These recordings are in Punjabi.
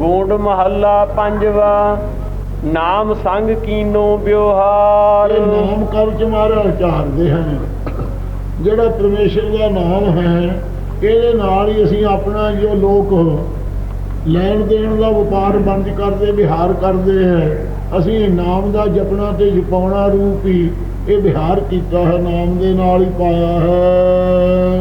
ਗੋਂਡ ਮਹੱਲਾ ਪੰਜਵਾ, ਨਾਮ ਸੰਗ ਕੀਨੋ ਵਿਵਹਾਰ। ਇਹ ਨਾਮ ਕਵਚ ਮਹਾਰਾਜ ਚਾਰਦੇ ਹਨ। ਜਿਹੜਾ ਪਰਮੇਸ਼ਰ ਦਾ ਨਾਮ ਹੈ, ਇਹਦੇ ਨਾਲ ਹੀ ਅਸੀਂ ਆਪਣਾ ਜੋ ਲੋਕ ਲੈਣ ਦੇਣ ਦਾ ਵਪਾਰ ਬੰਦ ਕਰਦੇ, ਵਿਹਾਰ ਕਰਦੇ ਹੈ। ਅਸੀਂ ਇਹ ਨਾਮ ਦਾ ਜਪਣਾ ਤੇ ਜਪਾਉਣਾ ਰੂਪ ਹੀ ਇਹ ਵਿਹਾਰ ਕੀਤਾ ਹੈ, ਨਾਮ ਦੇ ਨਾਲ ਹੀ ਪਾਇਆ ਹੈ।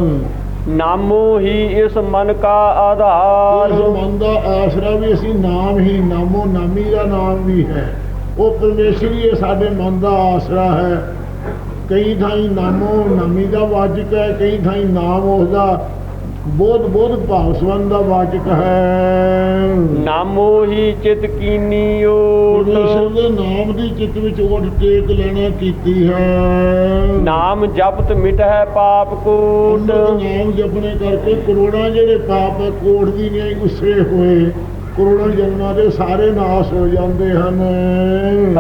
ਨਾਮੋ ਹੀ ਇਸ ਮਨ ਕਾ ਆਧਾਰ। ਇਸ ਮਨ ਦਾ ਆਸਰਾ ਵੀ ਅਸੀਂ ਨਾਮ ਹੀ, ਨਾਮੋ ਨਾਮੀ ਦਾ ਨਾਮ ਵੀ ਹੈ। ਉਹ ਪਰਮੇਸ਼ਰ ਹੀ ਸਾਡੇ ਮਨ ਦਾ ਆਸਰਾ ਹੈ। ਕਈ ਥਾਈਂ ਨਾਮੋ ਨਾਮੀ ਦਾ ਵਾਜਕ ਹੈ, ਕਈ ਥਾਈਂ ਨਾਮ ਉਹਦਾ ਬੋਧ ਬੋਧ ਭਾਵ ਸੰਬੰਧ ਦਾ ਵਾਚਕ ਹੈ। ਨਾਮੋ ਹੀ ਚਿਤ ਕੀਨੀ ਓਟ। ਪਰਮੇਸ਼ਰ ਦੇ ਨਾਮ ਦੀ ਚਿੱਤ ਵਿੱਚ ਉੱਠ ਟੇਕ ਲੈਣਾ ਕੀਤੀ ਹੈ। ਨਾਮ ਜਪਤ ਮਿਟਹਿ ਪਾਪ ਕੋਟ। ਨਾਮ ਜਪਣੇ ਕਰਕੇ ਕਰੋੜਾਂ ਜਿਹੜੇ ਪਾਪ ਹੈ ਕੋਟ ਦੀ ਨਹੀਂ ਉਸਰੇ ਹੋਏ। ਕਰੋੜਾਂ ਜਨਮਾਂ ਦੇ ਸਾਰੇ ਨਾਸ ਹੋ ਜਾਂਦੇ ਹਨ।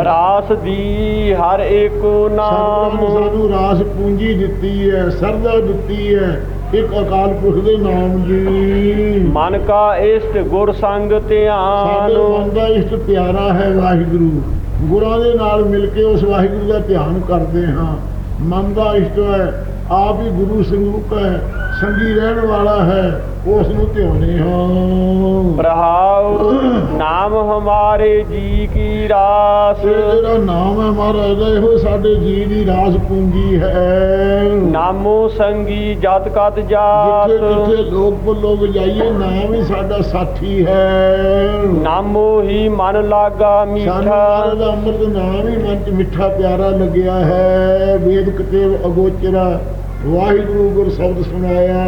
ਰਾਸ ਦੀ ਹਰ ਏਕੋ ਨਾਮ ਨਾਮ। ਸਾਨੂੰ ਰਾਸ ਪੂੰਜੀ ਦਿੱਤੀ ਹੈ ਸਰਦਾ ਦਿੱਤੀ ਹੈ। ਇੱਕ ਅਕਾਲ ਪੁਰਖ ਦੇ ਨਾਮ ਜੀ। ਮਨ ਕਾ ਇਸ਼ਟ ਗੁਰ ਸੰਗ ਸਾਡੇ ਧਿਆਨ ਮਨ ਦਾ ਇਸ਼ਟ ਪਿਆਰਾ ਹੈ ਵਾਹਿਗੁਰੂ। ਗੁਰਾਂ ਦੇ ਨਾਲ ਮਿਲ ਕੇ ਉਸ ਵਾਹਿਗੁਰੂ ਦਾ ਧਿਆਨ ਕਰਦੇ ਹਾਂ। ਮਨ ਦਾ ਇਸ਼ਟ ਹੈ ਆਪ ਹੀ ਗੁਰੂ ਸੰਗੂਕ ਹੈ। ਸੰਗੀ ਰਹਿਣ ਵਾਲਾ ਹੈ ਉਸ ਨੂੰ ਧਿਆਉਨੇ ਹਾਂ। ਪ੍ਰਹਾਉ ਨਾਮ ਹਮਾਰੇ ਜੀ ਕੀ ਰਾਸ। ਜਿਹੜਾ ਨਾਮ ਹੈ ਮਹਾਰਾਜ ਦਾ ਇਹੋ ਸਾਡੇ ਜੀ ਦੀ ਰਾਸ ਪੂੰਜੀ ਹੈ। ਨਾਮੋ ਸੰਗੀ ਜਤ ਕਤ ਜਾਤ। ਜਿੱਥੇ ਜਿੱਥੇ ਲੋਕ ਬੋਲੋਗ ਜਾਈਏ ਨਾਮ ਹੀ ਸਾਡਾ ਸਾਥੀ ਹੈ। ਨਾਮੋ ਹੀ ਮਨ ਲਾਗਾ ਸਾਨੂੰ ਮੀਠਾ ਦਾ ਅੰਮ੍ਰਿਤ ਨਾਮ ਹੀ ਮਨ ਚ ਮਿੱਠਾ ਪਿਆਰਾ ਲੱਗਿਆ ਹੈ। ਵੇਦ ਕਤੇਵ ਅਗੋਚਰਾ ਵਾਹਿਗੁਰੂ ਗੁਰ ਸ਼ਬਦ ਸੁਣਾਇਆ।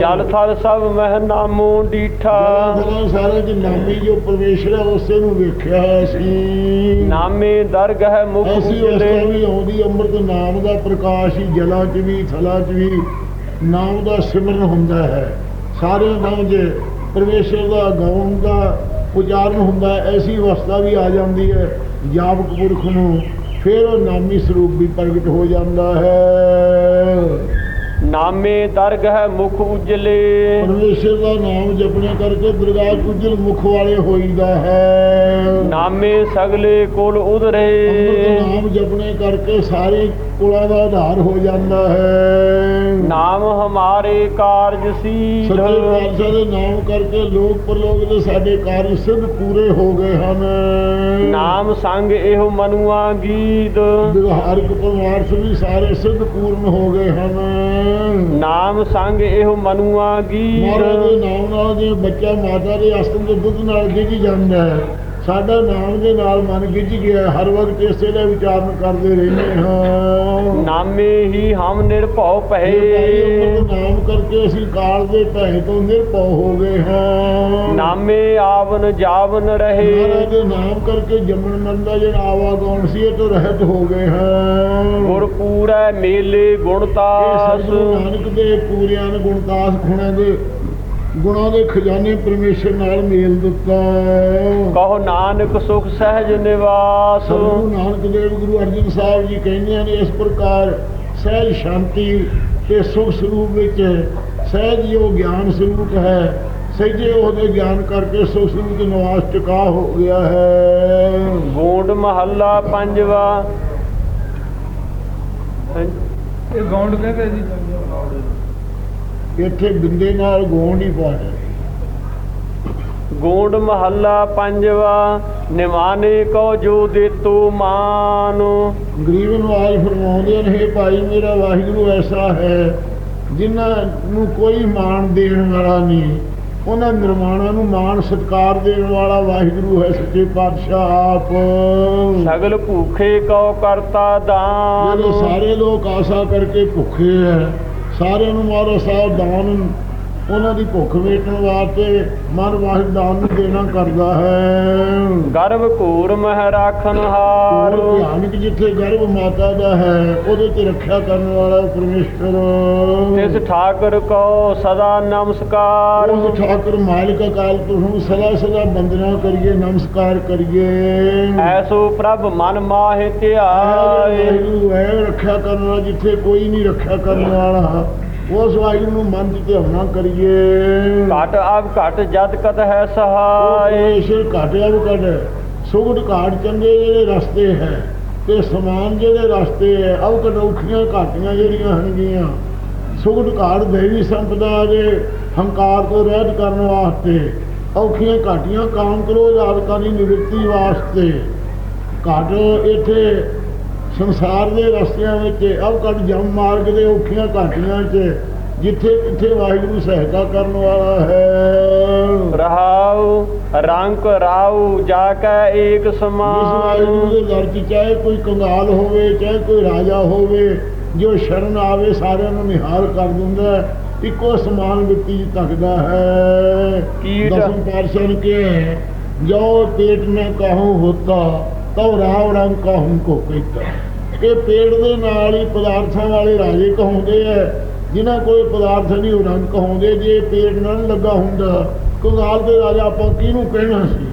ਜਲ ਥਲ ਸਭ ਮਹਿ ਨਾਮੋ ਡੀਠਾ। ਜਲਾਂ ਸਾਰੇ ਚ ਨਾਮੀ ਜੋ ਪਰਮੇਸ਼ਰ ਹੈ ਉਸੇ ਨੂੰ ਵੇਖਿਆ ਹੈ ਅਸੀਂ ਨਾਮੇ ਦਰਗਹ ਮੁਖ ਐਸੀ ਅਵਸਥਾ ਉਜਲੇ ਵੀ ਆਉਂਦੀ ਅੰਮ੍ਰਿਤ ਨਾਮ ਦਾ ਪ੍ਰਕਾਸ਼ ਹੀ ਜਲਾਂ 'ਚ ਵੀ ਥਲਾਂ 'ਚ ਵੀ ਨਾਮ ਦਾ ਸਿਮਰਨ ਹੁੰਦਾ ਹੈ। ਸਾਰੇ ਨਾਮ ਜੇ ਪਰਮੇਸ਼ਰ ਦਾ ਗਾਉਣ ਦਾ ਉਚਾਰਨ ਹੁੰਦਾ ਹੈ ਐਸੀ ਅਵਸਥਾ ਵੀ ਆ ਜਾਂਦੀ ਹੈ। ਜਾਪਕ ਪੁਰਖ ਨੂੰ ਫਿਰ ਉਹ ਨਾਮੀ ਸਰੂਪ ਵੀ ਪ੍ਰਗਟ ਹੋ ਜਾਂਦਾ ਹੈ। ਨਾਮੇ ਦਰਗਹ ਮੁਖ ਉਜਲੇ। ਪਰਮੇਸ਼ਰ ਦਾ ਨਾਮ ਜਪਣੇ ਕਰਕੇ ਦਰਗਾਹ ਕੁਜਲ ਮੁਖ ਵਾਲੇ ਹੋਈਦਾ ਹੈ। ਨਾਮੇ ਸਗਲੇ ਕੁਲ ਉਧਰੇ। ਨਾਮ ਜਪਣੇ ਕਰਕੇ ਸਾਰੇ ਕੁਲਾਂ ਦਾ ਆਧਾਰ ਹੋ ਜਾਂਦਾ ਹੈ। ਨਾਮ ਹਮਾਰੇ ਕਾਰਜ ਸੀਲ। ਸੱਚੇ ਪਾਤਸ਼ਾਹ ਦੇ ਨਾਮ ਕਰਕੇ ਲੋਕ ਪਰਲੋਕ ਦੇ ਸਾਡੇ ਕਾਰਜ ਸਿੱਧ ਪੂਰੇ ਹੋ ਗਏ ਹਨ। ਨਾਮ ਸੰਗ ਇਹੋ ਮਨੁਆ ਗੀਤ। ਵਿਵਹਾਰਕ ਪਰਮਾਰਥ ਵੀ ਸਾਰੇ ਸਿੱਧ ਪੂਰਨ ਹੋ ਗਏ ਹਨ। ਨਾਮ ਸੰਗ ਇਹੋ ਮਨੁਆ ਮਹਾਰਾਜ ਦੇ ਨਾਮ ਨਾਲ ਜੇ ਬੱਚਾ ਮਾਤਾ ਦੇ ਅਸਤਮ ਦੇ ਦੁੱਧ ਨਾਲ ਗਿੱਜ ਜਾਂਦਾ ਹੈ ਸਾਡਾ ਨਾਮ ਦੇ ਨਾਲ ਮਨ ਗਿੱਜ ਗਿਆ। ਹਰ ਵਕਤ ਇਸੇ ਦਾ ਵਿਚਾਰਨ ਕਰਦੇ ਰਹਿੰਦੇ ਹਾਂ। ਨਾਮੇ ਹੀ ਹਮ ਨਿਰਭਉ ਪਹਿ ਨਾਮ ਕਰਕੇ ਅਸੀਂ ਕਾਲ ਦੇ ਭੈ ਤੋਂ ਨਿਰਭਉ ਹੋ ਗਏ ਹਾਂ। ਨਾਮੇ ਆਵਨ ਜਾਵਨ ਮਹਾਰਾਜ ਰਹੇ ਦੇ ਨਾਮ ਕਰਕੇ ਜੰਮਣ ਮਰਨ ਦਾ ਜਿਹੜਾ ਆਵਾਗਾਉਣ ਸੀ ਇਹ ਤੋਂ ਰਹਿਤ ਹੋ ਗਏ ਹਾਂ। ਗੁਰ ਪੂਰੈ ਮੇਲੇ ਇਹ ਗੁਣਤਾਸ ਸਤਿਗੁਰੂ ਨਾਨਕ ਦੇ ਪੂਰਿਆਂ ਨੇ ਗੁਣਦਾਸ ਗੁਣਾਂ ਦੇ ਗੁਣਾਂ ਦੇ ਖਜ਼ਾਨੇ ਪਰਮੇਸ਼ਰ ਨਾਲ ਮੇਲ ਦਿੱਤਾ। ਕਹੋ ਨਾਨਕ ਸੁਖ ਸਹਿਜ ਨਿਵਾਸ। ਸਤਿਗੁਰੂ ਨਾਨਕ ਦੇਵ ਗੁਰੂ ਅਰਜਨ ਸਾਹਿਬ ਜੀ ਕਹਿੰਦੇ ਨੇ ਇਸ ਪ੍ਰਕਾਰ ਸਹਿਜ ਸ਼ਾਂਤੀ ਤੇ ਸੁਖ ਸਰੂਪ ਵਿੱਚ ਸਹਿਜ ਜੋ ਗਿਆਨ ਸਰੂਪ ਹੈ। ਸਹਿਜੇ ਉਹਦੇ ਗਿਆਨ ਕਰਕੇ ਸੁਖ ਸਰੂਪ ਦੇ ਨਿਵਾਸ ਟਿਕਾ ਹੋ ਗਿਆ ਹੈ। ਗੋਂਡ ਮਹੱਲਾ ਪੰਜਵਾ। ਇਹ ਗਾਉਂਡ ਕਹਿੰਦੇ ਜੀ। ਇੱਥੇ ਬਿੰਦੇ ਨਾਲ ਗੋਂਡ ਹੀ ਪਾਣਾ ਗੋਂਡ ਮਹੱਲਾ ਪੰਜਵਾ ਨਿਮਾਨੇ ਕੋ ਜੋ ਦੇਤੋ ਮਾਨ। ਗਰੀਬ ਨਵਾਜ ਫਰਮਾਉਂਦੇ ਨੇ "ਹੇ ਭਾਈ ਮੇਰਾ ਵਾਹਿਗੁਰੂ ਐਸਾ ਹੈ ਜਿਨ੍ਹਾਂ ਨੂੰ ਕੋਈ ਮਾਣ ਦੇਣ ਵਾਲਾ ਨਹੀਂ। ਉਹਨਾਂ ਨਿਰਮਾਣਾਂ ਨੂੰ ਮਾਣ ਸਤਕਾਰ ਦੇਣ ਵਾਲਾ ਵਾਹਿਗੁਰੂ ਹੈ ਸੱਚੇ ਪਾਤਸ਼ਾਹ ਆਪ। ਸਗਲ ਭੂਖੇ ਕੋ ਕਰਤਾ ਦਾਨ। ਜਿਹੜੇ ਸਾਰੇ ਲੋਕ ਆਸਾ ਕਰਕੇ ਭੁੱਖੇ ਹੈ ਸਾਰਿਆਂ ਨੂੰ ਮਾਰੋ ਸਾਹਿਬ ਦਾਨ ਉਹਨਾਂ ਦੀ ਭੁੱਖ ਵੇਟਣ ਵਾਸਤੇ ਮਨ ਵਾਹਿਦ ਦਾਨ ਨੂੰ ਦੇਣਾ ਕਰਦਾ ਹੈ। ਗਰਭ ਘੂਰ ਮਹਿ ਰਾਖਨ ਹਾਰ। ਔਰ ਭਿਆਨਕ ਜਿੱਥੇ ਗਰਭ ਮਾਤਾ ਦਾ ਹੈ ਉਹਦੇ ਤੇ ਰੱਖਿਆ ਕਰਨ ਵਾਲਾ ਪਰਮੇਸ਼ਰ ਤਿਸ ਠਾਕਰ ਕੋ ਸਦਾ ਨਮਸਕਾਰ। ਉਸ ਠਾਕੁਰ ਮਾਲਿਕ ਅਕਾਲ ਪੁਰਖ ਸਦਾ ਸਦਾ ਬੰਦਨਾ ਕਰੀਏ ਨਮਸਕਾਰ ਕਰੀਏ। ਐਸੋ ਪ੍ਰਭ ਮਨ ਮਾਹਿ ਧਿਆਏ। ਰੱਖਿਆ ਕਰਨ ਵਾਲਾ ਜਿੱਥੇ ਕੋਈ ਨਹੀਂ ਰੱਖਿਆ ਕਰਨ ਵਾਲਾ। ਉਸ ਵਾਹਿਗੁਰੂ ਨੂੰ ਮਨ ਚ ਧਿਆਉਣਾ ਕਰੀਏ। ਘਟ ਅਬ ਘਟ ਜਦ ਕਤ ਹੈ ਸਹਾਈ। ਪਰਮੇਸ਼ਰ ਘਾਟਿਆ ਵੀ ਕੱਢ ਸੁਗੜ ਘਾਟ ਚੰਗੇ ਜਿਹੜੇ ਰਸਤੇ ਹੈ ਤੇ ਸਮਾਨ ਜਿਹੜੇ ਰਸਤੇ ਹੈ ਅਵ ਕਟੌਖੀਆਂ ਘਾਟੀਆਂ ਜਿਹੜੀਆਂ ਹਨਗੀਆਂ ਸੁਗੜ ਘਾਟ ਦੇਵੀ ਸੰਪਦਾ ਦੇ ਹੰਕਾਰ ਤੋਂ ਰਹਿਤ ਕਰਨ ਵਾਸਤੇ ਔਖੀਆਂ ਘਾਟੀਆਂ ਕਾਮ ਕਰੋ ਆਦਿਕਾਂ ਦੀ ਨਿਵਰਤੀ ਵਾਸਤੇ। ਘਾਟ ਇੱਥੇ ਸੰਸਾਰ ਦੇ ਰਸਤਿਆਂ ਵਿੱਚ ਅਵ ਕੱਟ ਜਮ ਮਾਰਗ ਦੇ ਔਖੀਆਂ ਘਾਟੀਆਂ 'ਚ ਜਿੱਥੇ ਕਿੱਥੇ ਵਾਹਿਗੁਰੂ ਸਹਾਇਤਾ ਕਰਨ ਵਾਲਾ ਹੈ। ਰਹਾਉ ਰੰਗ ਰਾਉ ਜਾ ਕੈ ਏਕ ਸਮਾਨ। ਦੇ 'ਚ ਚਾਹੇ ਕੋਈ ਕੰਗਾਲ ਹੋਵੇ ਚਾਹੇ ਕੋਈ ਰਾਜਾ ਹੋਵੇ ਜੋ ਸ਼ਰਨ ਆਵੇ ਸਾਰਿਆਂ ਨੂੰ ਨਿਹਾਲ ਕਰ ਦਿੰਦਾ ਇੱਕੋ ਸਮਾਨ 'ਚ ਤੱਕਦਾ ਹੈ। ਦਸਮ ਪਾਤਸ਼ਾਹ ਹੈ, ਜੋ ਪੇਟ ਮੈਂ ਕਹੂੰ ਹੋਤਾ ਤਉ ਰਾਵ ਰੰਗ ਕਹੂੰ ਕੋ ਕਹਿਤਾ ਇਹ ਪੇਟ ਦੇ ਨਾਲ ਹੀ ਪਦਾਰਥਾਂ ਵਾਲੇ ਰਾਜੇ ਕਹਾਉਂਦੇ ਆ ਜਿਨ੍ਹਾਂ ਕੋਲ ਪਦਾਰਥ ਨਹੀਂ ਉਹ ਰੰਗ ਕਹਾਉਂਦੇ ਜੇ ਪੇਟ ਨਾਲ ਲੱਗਾ ਹੁੰਦਾ ਕੰਗਾਲ ਦੇ ਰਾਜਾ ਆਪਾਂ ਕਿਹਨੂੰ ਕਹਿਣਾ ਸੀ?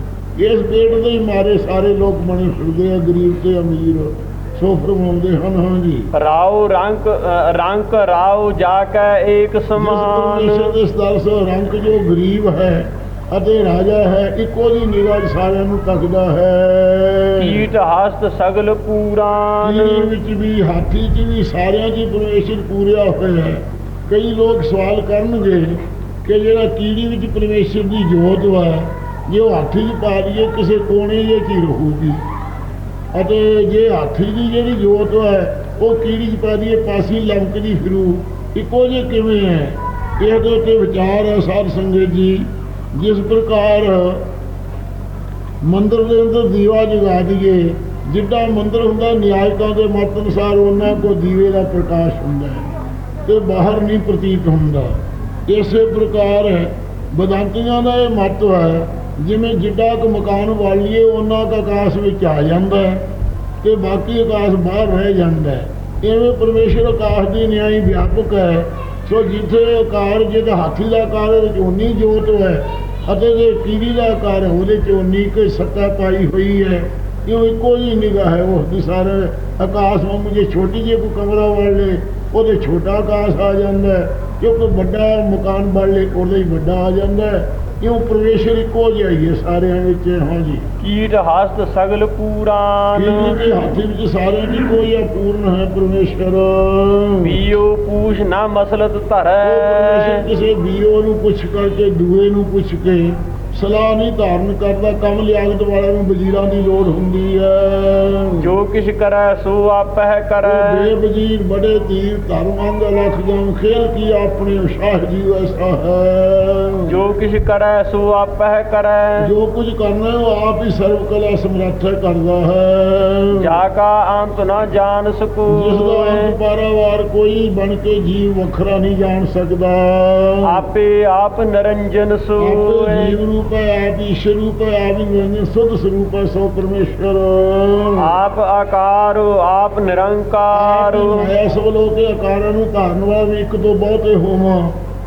ਇਸ ਪੇਟ ਦੇ ਹੀ ਮਾਰੇ ਸਾਰੇ ਲੋਕ ਬਣੇ ਫਿਰਦੇ ਆ ਗਰੀਬ ਤੇ ਅਮੀਰ ਸੋ ਫਰਮਾਉਂਦੇ ਹਨ ਹਾਂ ਜੀ। ਰਾਉ ਅ, ਰੰਗ ਰਾਉ ਜਾ ਕੈ ਜਿਸ ਸਮਾਨ। ਪਰਮੇਸ਼ਰ ਦੇ ਸਦਰਸ ਰੰਗ ਜੋ ਗਰੀਬ ਹੈ ਅਤੇ ਰਾਜਾ ਹੈ ਇੱਕੋ ਦੀ ਨਿਗਾਹ ਸਾਰਿਆਂ ਨੂੰ ਤੱਕਦਾ ਹੈ। ਕੀਟ ਹਸਤ ਸਗਲ ਪੂਰਾਨ ਵਿੱਚ ਵੀ ਹਾਥੀ 'ਚ ਵੀ ਸਾਰਿਆਂ 'ਚ ਪਰਮੇਸ਼ਰ ਪੂਰਿਆ ਹੋਇਆ ਹੈ। ਕਈ ਲੋਕ ਸਵਾਲ ਕਰਨਗੇ ਕਿ ਜਿਹੜਾ ਕੀੜੀ ਵਿੱਚ ਪਰਮੇਸ਼ਰ ਦੀ ਜੋਤ ਵਾ ਜੇ ਉਹ ਹਾਥੀ 'ਚ ਪਾ ਲਈਏ ਕਿਸੇ ਕੋਨੇ 'ਚ ਹੀ ਰਹੂਗੀ। ਅਤੇ ਜੇ ਹਾਥੀ ਦੀ ਜਿਹੜੀ ਜੋਤ ਹੈ ਉਹ ਕੀੜੀ 'ਚ ਪਾ ਦਈਏ ਪਾਸੀ ਲੰਕਦੀ ਫਿਰੂ। ਇੱਕੋ ਜਿਹੇ ਕਿਵੇਂ ਹੈ? ਇਹਦੇ ਉੱਤੇ ਵਿਚਾਰ ਹੈ ਸਾਧ ਸੰਗਤ ਜੀ। ਜਿਸ ਪ੍ਰਕਾਰ ਮੰਦਰ ਦੇ ਅੰਦਰ ਦੀਵਾ ਜਗਾ ਦਈਏ, ਜਿੱਡਾ ਮੰਦਰ ਹੁੰਦਾ, ਨਿਆਇਕਾਂ ਦੇ ਮਤ ਅਨੁਸਾਰ ਉਹਨਾਂ ਕੋ ਦੀਵੇ ਦਾ ਪ੍ਰਕਾਸ਼ ਹੁੰਦਾ ਹੈ ਤੇ ਬਾਹਰ ਨਹੀਂ ਪ੍ਰਤੀਤ ਹੁੰਦਾ। ਇਸੇ ਪ੍ਰਕਾਰ ਬਦਾਂਤੀਆਂ ਦਾ ਇਹ ਮਤ ਹੈ, ਜਿਵੇਂ ਜਿੱਡਾ ਕੁ ਮਕਾਨ ਵਾਲੀਏ ਉਹਨਾਂ ਦਾ ਆਕਾਸ਼ ਵਿੱਚ ਆ ਜਾਂਦਾ ਹੈ ਤੇ ਬਾਕੀ ਆਕਾਸ਼ ਬਾਹਰ ਰਹਿ ਜਾਂਦਾ ਹੈ। ਐਵੇਂ ਪਰਮੇਸ਼ਰ ਆਕਾਸ਼ ਦੀ ਨਿਆਈ ਵਿਆਪਕ ਹੈ, ਸੋ ਜਿੱਥੇ ਆਕਾਰ ਜਿਹਦਾ ਹਾਥੀ ਦਾ ਆਕਾਰ ਉਨੀ ਜੋਤ ਹੈ ਅਤੇ ਜੇ ਕੀੜੀ ਦਾ ਆਕਾਰ ਉਹਦੇ ਚ ਉਨੀ ਕੋਈ ਸੱਤਾ ਪਾਈ ਹੋਈ ਹੈ ਕਿਉਂ ਇੱਕੋ ਹੀ ਨਿਗਾਹ ਹੈ, ਉਸ ਦੀ ਸਾਰੇ ਆਕਾਸ਼ ਵਾਂਗੂ ਜੇ ਛੋਟੀ ਜਿਹੀ ਕੋਈ ਕਮਰਾ ਵੜ ਲੇ, ਉਹਦੇ ਛੋਟਾ ਆਕਾਸ਼ ਆ ਜਾਂਦਾ ਹੈ ਕਿਉਂਕਿ ਵੱਡਾ ਮਕਾਨ ਬਣ ਲੇ, ਉਹਦੇ ਹੀ ਵੱਡਾ ਆ ਜਾਂਦਾ ਹੈ। ਕਿਉਂ ਪਰਮੇਸ਼ਰ ਇੱਕੋ ਜਿਹਾ ਹੀ ਹੈ ਸਾਰਿਆਂ ਵਿੱਚ? ਹਾਂ ਜੀ। ਕੀਟ ਹਸਤ ਸਗਲ ਪੂਰਾਨ ਦੇ ਹੱਥ ਵਿੱਚ ਸਾਰਿਆਂ ਦੀ ਕੋਈ ਪੂਰਨ ਹੈ ਪਰਮੇਸ਼ਰ। ਪੀਓ ਪੂਛ ਨਾ ਮਸਲਤ ਪਰਮੇਸ਼ਰ ਧਰੈ ਕਿਸੇ ਬੀਓ ਨੂੰ ਪੁੱਛ ਕਰਕੇ ਦੂਏ ਨੂੰ ਪੁੱਛ ਕੇ ਸਲਾਹ ਨਹੀਂ ਧਾਰਨ ਕਰਦਾ ਕੰਮ ਲਿਆਕਤ ਵਾਲਿਆਂ ਨੂੰ ਵਜ਼ੀਰਾਂ ਦੀ ਲੋੜ ਹੁੰਦੀ ਹੈ। ਜੋ ਕਿਛ ਕਰੈ ਸੋ ਆਪਹਿ ਕਰੈ। ਬੇਵਜ਼ੀਰ ਬੜੇ ਤੀਰ ਧਰਮਾਂ ਦਾ ਲਖ ਜਮ ਖੇਲ ਕੀ ਆਪਣੇ ਸ਼ਾਹ ਜੀ ਐਸਾ ਹੈ। ਜੋ ਕਿਛ ਕਰੈ ਸੋ ਆਪਹਿ ਕਰੈ। ਜੋ ਕੁਝ ਕਰਨਾ ਉਹ ਆਪ ਹੀ ਸਰਵ ਕਲਾ ਸਮਰੱਥ ਕਰਦਾ ਹੈ। ਜਾ ਕਾ ਅੰਤ ਨਾ ਜਾਣ ਜਿਸ ਦਾ ਅੰਤ ਪਾਰਾਵਾਰ ਕੋਈ ਬਣ ਕੇ ਜੀਵ ਵੱਖਰਾ ਨਹੀਂ ਜਾਣ ਸਕਦਾ। ਆਪੇ ਆਪ ਨਿਰੰਜਨ ਸੋਏ। ਜੀਵ ਰੂਪ ਆਪ ਈਸ਼ਰ ਰੂਪ ਹੈ ਆਪ ਹੀ ਨਿਰੰਜਨ ਸੁਧ ਸਰੂਪ ਹੈ ਸੋ ਪਰਮੇਸ਼ਰ ਆਪ ਆਕਾਰ ਆਪ ਨਿਰੰਕਾਰ ਮਾਇਆ ਸਭ ਲੋਕੇ ਆਕਾਰਾਂ ਨੂੰ ਧਾਰਨ ਵਾਲਾ ਵੀ ਇੱਕ ਤੋਂ ਬਹੁਤੇ ਹੋਵਾਂ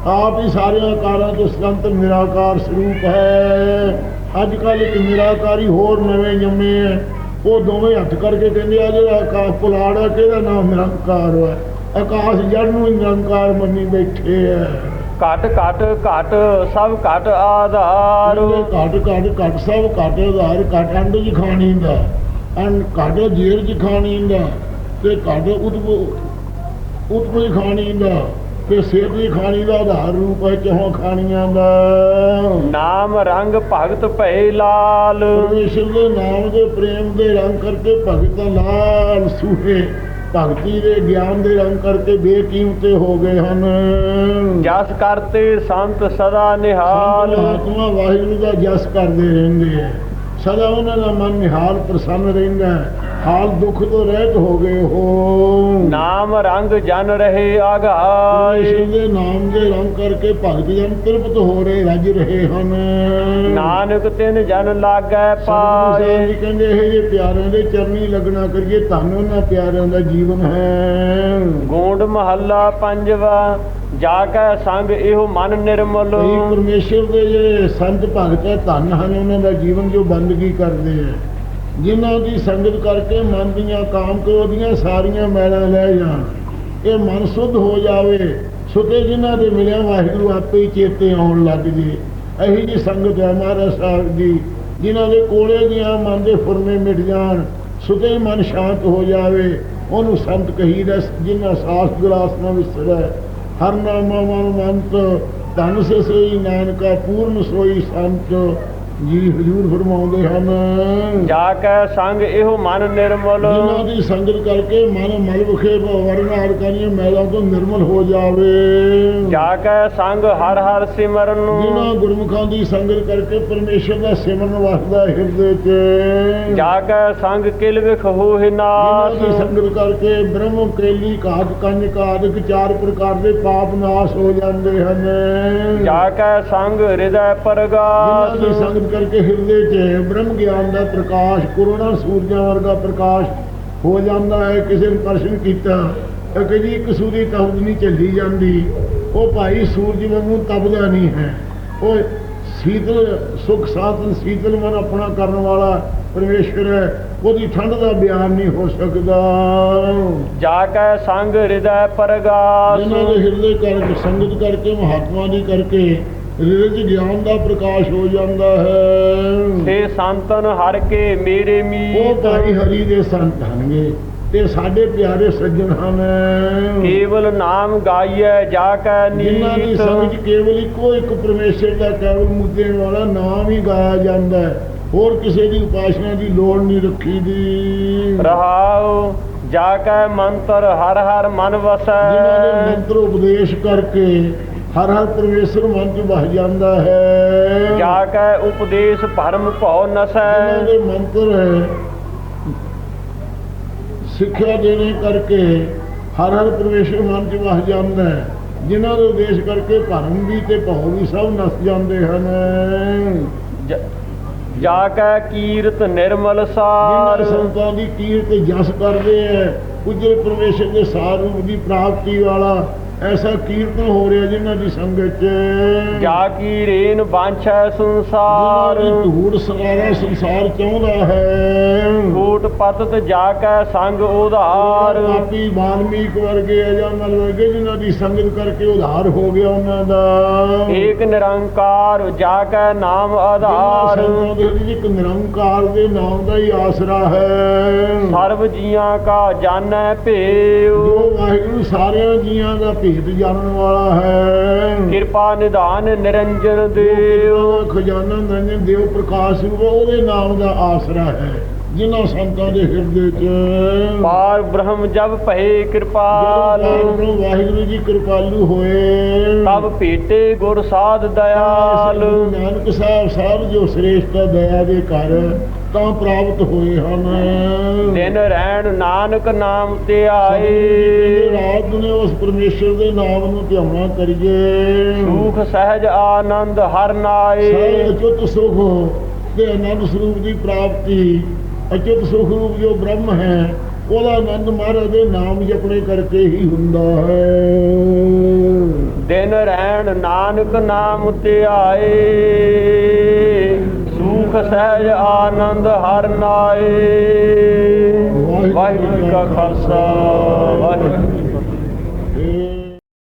ਆਪ ਹੀ ਸਾਰੇ ਆਕਾਰਾਂ ਤੋਂ ਸੁਤੰਤਰ ਨਿਰਾਕਾਰ ਸਰੂਪ ਹੈ ਅੱਜ ਕੱਲ ਇੱਕ ਨਿਰਾਕਾਰੀ ਹੋਰ ਨਵੇਂ ਜੰਮੇ ਹੈ ਉਹ ਦੋਵੇਂ ਹੱਥ ਕਰਕੇ ਕਹਿੰਦੇ ਆ ਜਿਹੜਾ ਆਕਾਸ਼ ਪੁਲਾੜ ਹੈ ਕਿਹਦਾ ਨਾਮ ਨਿਰੰਕਾਰ ਹੈ ਆਕਾਸ਼ ਜੜ ਨੂੰ ਨਿਰੰਕਾਰ ਮੰਨੀ ਬੈਠੇ ਹੈ ਘਟ ਘਟ ਘਟ ਸਭ ਘਟ ਆਧਾਰ। ਘੱਟ ਘੱਟ ਘੱਟ ਸਭ ਘੱਟ ਆਧਾਰ ਘੱਟ ਅੰਡ ਜੀ ਖਾਣੀ ਦਾ ਅੰਡ ਘੱਟ ਜੇਰ ਜੀ ਖਾਣੀ ਦਾ ਤੇ ਘੱਟ ਉਤਪ ਉਤਪ ਖਾਣੀ ਦਾ ਤੇ ਸਿਹਤ ਦੀ ਖਾਣੀ ਦਾ ਆਧਾਰ ਰੂਪ ਹੈ ਚਹੋਂ ਖਾਣੀਆਂ ਦਾ। ਨਾਮ ਰੰਗ ਭਗਤ ਭਏ ਲਾਲ। ਪਰਮੇਸ਼ਰ ਦੇ ਨਾਮ ਦੇ ਪ੍ਰੇਮ ਦੇ ਰੰਗ ਕਰਕੇ ਭਗਤ ਲਾਲ ਸੂਹੇ। ਭਗਤੀ ਦੇ ਗਿਆਨ ਦੇ ਰੰਗ ਕਰਕੇ ਬੇਕੀਮਤੇ ਹੋ ਗਏ ਹਨ। ਜਸ ਕਰਤੇ ਸੰਤ ਸਦਾ ਨਿਹਾਲ। ਆਤਮਾ ਵਾਹਿਗੁਰੂ ਦਾ ਜਸ ਕਰਦੇ ਰਹਿੰਦੇ ਹੈ ਸਦਾ ਉਹਨਾਂ ਦਾ ਮਨ ਨਿਹਾਲ ਪ੍ਰਸੰਨ ਰਹਿੰਦਾ ਹੈ। ਹਾਲ ਦੁੱਖ ਤੋਂ ਰਹਿਤ ਹੋ ਗਏ ਹੋ। ਨਾਮ ਰੰਗ ਜਨ ਰਹੇ ਆਗਾਏ। ਪਰਮੇਸ਼ਰ ਦੇ ਨਾਮ ਦੇ ਰੰਗ ਕਰਕੇ ਭਗਤ ਜਨ ਤ੍ਰਿਪਤ ਹੋ ਰਹੇ ਰੱਜ ਰਹੇ ਹਨ। ਨਾਨਕ ਤਿਨ ਜਨ ਲਾਗੈ ਪਾਏ। ਜੀ ਕਹਿੰਦੇ ਇਹ ਜੇ ਪਿਆਰਿਆਂ ਦੇ ਚਰਨੀ ਲੱਗਣਾ ਕਰੀਏ ਧੰਨ ਉਹਨਾਂ ਪਿਆਰਿਆਂ ਦਾ ਜੀਵਨ ਹੈ। ਗੋਂਡ ਮਹੱਲਾ ਪੰਜਵਾ ਜਾ ਕੈ ਸੰਗ ਇਹੋ ਮਨ ਨਿਰਮਲ। ਪਰਮੇਸ਼ਰ ਦੇ ਜਿਹੜੇ ਸੰਤ ਭਗਤ ਹੈ ਧੰਨ ਹਨ ਉਹਨਾਂ ਦਾ ਜੀਵਨ ਜੋ ਬੰਦਗੀ ਕਰਦੇ ਹੈ। ਜਿਨ੍ਹਾਂ ਦੀ ਸੰਗਤ ਕਰਕੇ ਮਨ ਦੀਆਂ ਕਾਮ ਕ੍ਰੋਧ ਦੀਆਂ ਸਾਰੀਆਂ ਮੈਲਾਂ ਲੈ ਜਾਣ ਇਹ ਮਨ ਸੁੱਧ ਹੋ ਜਾਵੇ, ਸੁਤੇ ਜਿਨ੍ਹਾਂ ਦੇ ਮਿਲਿਆ ਵਾਹਿਗੁਰੂ ਆਪੇ ਹੀ ਚੇਤੇ ਆਉਣ ਲੱਗ ਜੇ। ਇਹੀ ਜੀ ਸੰਗਤ ਹੈ ਮਹਾਰਾਜ ਸਾਹਿਬ ਜੀ ਜਿਨ੍ਹਾਂ ਦੇ ਕੋਲੇ ਦੀਆਂ ਮਨ ਦੇ ਫੁਰਨੇ ਮਿਟ ਜਾਣ, ਸੁਤੇ ਮਨ ਸ਼ਾਂਤ ਹੋ ਜਾਵੇ। ਉਹਨੂੰ ਸੰਤ ਕਹੀਦਾ ਜਿਨ੍ਹਾਂ ਸਾਸ ਗਲਾਸ ਨਾ ਵਿਸਰੈ ਹਰ ਨਾਮਾ ਮਨ ਮੰਤ, ਧਨ ਸੇ ਸੋਈ ਨਾਨਕਾ, ਪੂਰਨ ਸੋਈ ਸੰਤ। ਜੀ ਹਜੂਰ ਫਰਮਾਉਂਦੇ ਹਨ। ਜਾ ਕੈ ਸੰਗ ਇਹੋ ਮਨ ਨਿਰਮਲ। ਜਿਨ੍ਹਾਂ ਦੀ ਸੰਗਤ ਕਰਕੇ ਮਨ ਮਲ ਵਿਖੇ ਵਰਨ ਆੜਕਾਨੀਆਂ ਮੈਲਾਂ ਤੋਂ ਨਿਰਮਲ ਹੋ ਜਾਵੇ। ਜਾ ਕੈ ਸੰਗ ਹਰ ਹਰ ਸਿਮਰਨ ਜਿਨ੍ਹਾਂ ਗੁਰਮੁਖਾਂ ਦੀ ਸੰਗਤ ਕਰਕੇ ਪਰਮੇਸ਼ਰ ਦਾ ਸਿਮਰਨ ਵਸਦਾ ਹਿਰਦੇ 'ਚ। ਜਾ ਕੈ ਸੰਗ ਕਿਲ ਵਿਖ ਹੋਹਿ ਜਿਨ੍ਹਾਂ ਨਾਸ। ਦੀ ਸੰਗਤ ਕਰਕੇ ਬ੍ਰਹਮ ਕੇਲੀ ਕਾਦ ਕੰਨ ਕਾਦਿਕ ਚਾਰ ਪ੍ਰਕਾਰ ਦੇ ਪਾਪ ਨਾਸ਼ ਹੋ ਜਾਂਦੇ ਹਨ। ਜਾ ਕੈ ਸੰਗ ਹਿਰਦੈ ਜਿਨ੍ਹਾਂ ਪਰਗਾਸ ਦੀ ਸੰਗਤ ਕਰਕੇ ਹਿਰਦੇ 'ਚ ਬ੍ਰਹਮ ਗਿਆਨ ਦਾ ਪ੍ਰਕਾਸ਼ ਕਰੋੜਾਂ ਸੂਰਜਾਂ ਵਰਗਾ ਪ੍ਰਕਾਸ਼ ਹੋ ਜਾਂਦਾ ਹੈ ਕਿਸੇ ਨੇ ਪ੍ਰਸ਼ਨ ਕੀਤਾ ਕਿ ਜੀ ਇੱਕ ਸੂਰੀ ਤਪਦ ਨਹੀਂ ਚੱਲੀ ਜਾਂਦੀ। ਉਹ ਭਾਈ ਸੂਰਜ ਵਾਂਗੂ ਤਪਦਾ ਨਹੀਂ ਹੈ। ਉਹ ਸੀਤਲ ਸੁਖ ਸਾਧਨ ਸੀਤਲ ਮਨ ਆਪਣਾ ਕਰਨ ਵਾਲਾ ਪਰਮੇਸ਼ਰ ਹੈ। ਉਹਦੀ ਠੰਡ ਦਾ ਬਿਆਨ ਨਹੀਂ ਹੋ ਸਕਦਾ। ਜਾ ਕੈ ਸੰਗ ਹਿਰਦੈ ਪਰਗਾਸ। ਜਿਨ੍ਹਾਂ ਦੇ ਹਿਰਦੇ ਕਰਕੇ ਸੰਗਤ ਕਰਕੇ ਮਹਾਤਮਾ ਦੀ ਕਰਕੇ 'ਚ ਗਿਆਨ ਦਾ ਪ੍ਰਕਾਸ਼ ਹੋ ਜਾਂਦਾ ਹੈ। ਤੇ ਸੰਤਨ ਹਰ ਕੇ ਮੇਰੇ ਉਹ ਮੀਤ ਭਾਈ ਹਰੀ ਦੇ ਸੰਤ ਹਨਗੇ ਤੇ ਸਾਡੇ ਪਿਆਰੇ ਸੱਜਣ ਹਨ। ਕੇਵਲ ਨਾਮ ਗਾਈਐ ਜਾ ਕੈ ਜਿਨ੍ਹਾਂ ਦੀ ਨੀਤ। ਸਮਝ ਕੇਵਲ ਇੱਕੋ ਇੱਕ ਪਰਮੇਸ਼ਰ ਦਾ ਕੇਵਲ ਮੁੱਦੇ ਵਾਲਾ ਨਾਮ ਹੀ ਗਾਇਆ ਜਾਂਦਾ ਹੈ। ਹੋਰ ਕਿਸੇ ਦੀ ਉਪਾਸਨਾ ਦੀ ਲੋੜ ਨਹੀਂ ਰੱਖੀ ਦੀ। ਰਹਾਉ ਜਾ ਕੈ ਮੰਤਰ ਹਰ ਹਰ ਮਨ ਜਿਨ੍ਹਾਂ ਦੇ ਵਸੈ ਮੰਤਰ ਉਪਦੇਸ਼ ਕਰਕੇ ਹਰ ਹਰ ਪਰਮੇਸ਼ਰ ਮਨ ਚ ਵਸ ਜਾਂਦਾ ਹੈ। ਜਾ ਕੈ ਉਪਦੇਸ਼ ਭਰਮ ਭਉ ਨਸੈ। ਦੇ ਮੰਤਰ ਹੈ ਸਿੱਖਿਆ ਦੇਣੇ ਕਰਕੇ ਹਰ ਹਰ ਪਰਮੇਸ਼ਰ ਮਨ ਚ ਵਸ ਜਾਂਦਾ ਹੈ। ਜਿਨ੍ਹਾਂ ਦੇ ਉਪਦੇਸ਼ ਕਰਕੇ ਭਰਮ ਵੀ ਤੇ ਭਉ ਵੀ ਸਭ ਨਸ ਜਾਂਦੇ ਹਨ। ਜ- ਕੈ ਕੀਰਤ ਨਿਰਮਲ ਸਾਰ। ਸੰਤਾਂ ਦੀ ਕੀਰਤ ਜਸ ਕਰਦੇ ਐ ਉਜਰੇ ਪਰਮੇਸ਼ਰ ਦੇ ਸਾਰ ਰੂਪ ਦੀ ਪ੍ਰਾਪਤੀ ਵਾਲਾ ਐਸਾ ਕੀਰਤਨ ਹੋ ਰਿਹਾ ਜਿਨ੍ਹਾਂ ਦੀ ਸੰਗਤ ਚ ਜਾ ਕੀ ਰੇਨ ਬਾਂਛੈ ਸੰਸਾਰ ਧੂੜ ਸਰਾਰਾ ਸੰਸਾਰ ਚਾਹੁੰਦਾ ਹੈ। ਕੋਟ ਪਤਤ ਜਾ ਕੈ ਸੰਗ ਉਧਾਰ। ਆਪੀ ਬਾਲਮੀਕ ਵਰਗੇ ਅਜਾਮਲ ਵਰਗੇ ਜਿਨ੍ਹਾਂ ਦੀ ਸੰਗਤ ਕਰਕੇ ਉਧਾਰ ਹੋ ਗਿਆ ਉਹਨਾਂ ਦਾ। ਏਕ ਨਿਰੰਕਾਰ ਜਾ ਕੈ ਨਾਮ ਆਧਾਰ। ਇੱਕ ਨਿਰੰਕਾਰ ਦੇ ਨਾਮ ਦਾ ਹੀ ਆਸਰਾ ਹੈ। ਸਰਬ ਜੀਆਂ ਕਾ ਜਾਣੈ ਭੇਉ। ਜੋ ਵਾਹਿਗੁਰੂ ਸਾਰਿਆਂ ਜੀਆਂ ਦਾ ਭੇਦ ਜਾਣਨ ਵਾਲਾ ਹੈ। ਕਿਰਪਾ ਨਿਧਾਨ ਨਿਰੰਜਨ ਦੇਵ। ਦੇਵ ਖਜ਼ਾਨਾ ਨਿਰੰਜਨ ਦੇਵ ਪ੍ਰਕਾਸ਼ ਰੂਪ ਉਹਦੇ ਨਾਮ ਦਾ ਆਸਰਾ ਹੈ। ਜਿਨ੍ਹਾਂ ਸੰਤਾਂ ਦੇ ਹਿਰਦੇ ਚ। ਪਾਰ ਬ੍ਰਹਮ ਜਬ ਭਏ ਕਿਰਪਾਲ। ਜਦੋਂ ਵਾਹਿਗੁਰੂ ਜੀ ਕਿਰਪਾਲੂ ਹੋਏ। ਤਬ ਭੇਟੇ ਗੁਰ ਸਾਧ ਗੁਰੂ ਨਾਨਕ ਸਾਹਿਬ ਸਾਹਿਬ ਜੋ ਸ੍ਰੇਸ਼ਟ ਦਇਆ ਦੇ ਘਰ ਤਾਂ ਪ੍ਰਾਪਤ ਹੋਏ ਹਨ। ਦਿਨ ਰਹਿਣ ਨਾਨਕ ਨਾਮ ਤੇ ਆਏ। ਰਾਤ ਨੇ ਉਸ ਪਰਮੇਸ਼ਰ ਦੇ ਨਾਮ ਨੂੰ ਧਿਆਉਣਾ ਕਰੀਏ। ਸੁਖ ਸਹਿਜ ਆਨੰਦ ਹਰ ਨਾਏ। ਅਚੁੱਤ ਸੁਖ ਤੇ ਆਨੰਦ ਸਰੂਪ ਦੀ ਪ੍ਰਾਪਤੀ। ਅਚੁੱਤ ਸੁਖ ਰੂਪ ਜੋ ਬ੍ਰਹਮ ਹੈ ਉਹਦਾ ਆਨੰਦ ਮਹਾਰਾਜ ਦੇ ਨਾਮ ਜਪਣੇ ਕਰਕੇ ਹੀ ਹੁੰਦਾ ਹੈ। ਦਿਨ ਰਹਿਣ ਨਾਨਕ ਨਾਮ ਤੇ ਆਏ ਸੁਖ ਸਹਿਜ ਆਨੰਦ ਹਰ ਨਾਏ। ਵਾਹਿਗੁਰੂ ਜੀ ਕਾ ਖਾਲਸਾ। ਵਾਹਿਗੁਰੂ